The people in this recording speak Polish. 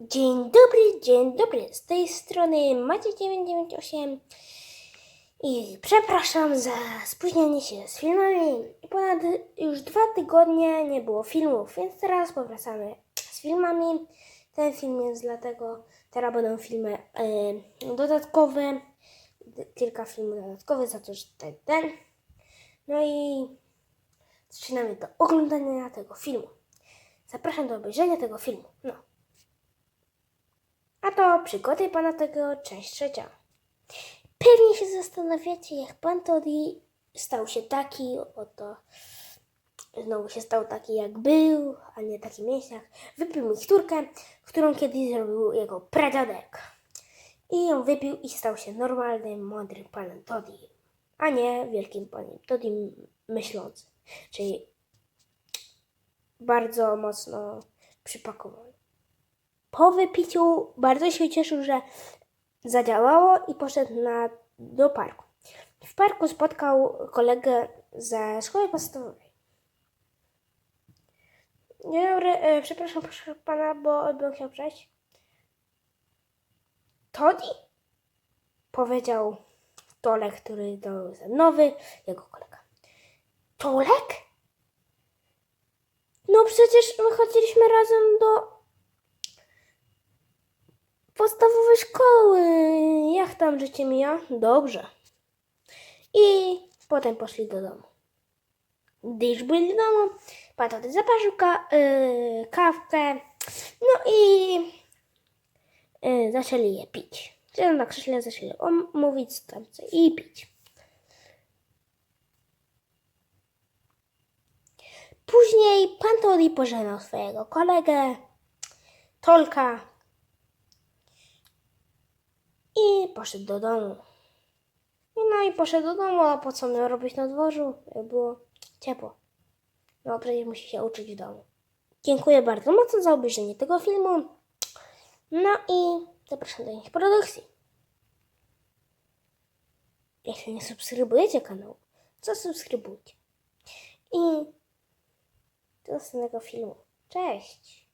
Dzień dobry, dzień dobry. Z tej strony Macie998 i przepraszam za spóźnienie się z filmami. Ponad już dwa tygodnie nie było filmów, więc teraz powracamy z filmami. Ten film jest dlatego, teraz będą filmy e, dodatkowe, kilka filmów dodatkowych za to, że ten, ten. No i zaczynamy do oglądania tego filmu. Zapraszam do obejrzenia tego filmu. No. A to przygody pana tego, część trzecia. Pewnie się zastanawiacie, jak pan Toddy stał się taki, oto znowu się stał taki, jak był, a nie taki mięśniak. Wypił miksturkę, którą kiedyś zrobił jego pradziadek. I ją wypił i stał się normalnym, mądrym panem Toddy, a nie wielkim panem Toddy myślącym, czyli bardzo mocno przypakowany. Po wypiciu bardzo się cieszył, że zadziałało i poszedł na, do parku. W parku spotkał kolegę ze szkoły podstawowej. Dzień dobry, e, przepraszam proszę pana, bo bym chciał przejść. Toddy? Powiedział Tolek, który to nowy, jego kolega. Tolek? No przecież my chodziliśmy razem do podstawowej szkoły. Jak tam życie mija? Dobrze. I potem poszli do domu. Gdy już byli w domu, pan tata zaparzył ka- yy, kawkę, no i yy, zaczęli je pić. Czyli na krześle zaczęli om- mówić tam co i pić. Później pan Toddy pożegnał swojego kolegę, Tolka, i poszedł do domu. I No i poszedł do domu, a po co miał robić na dworzu? Jak było ciepło. No przecież musi się uczyć w domu. Dziękuję bardzo mocno za obejrzenie tego filmu. No i zapraszam do innych produkcji. Jeśli nie subskrybujecie kanału, to subskrybujcie. I do następnego filmu. Cześć!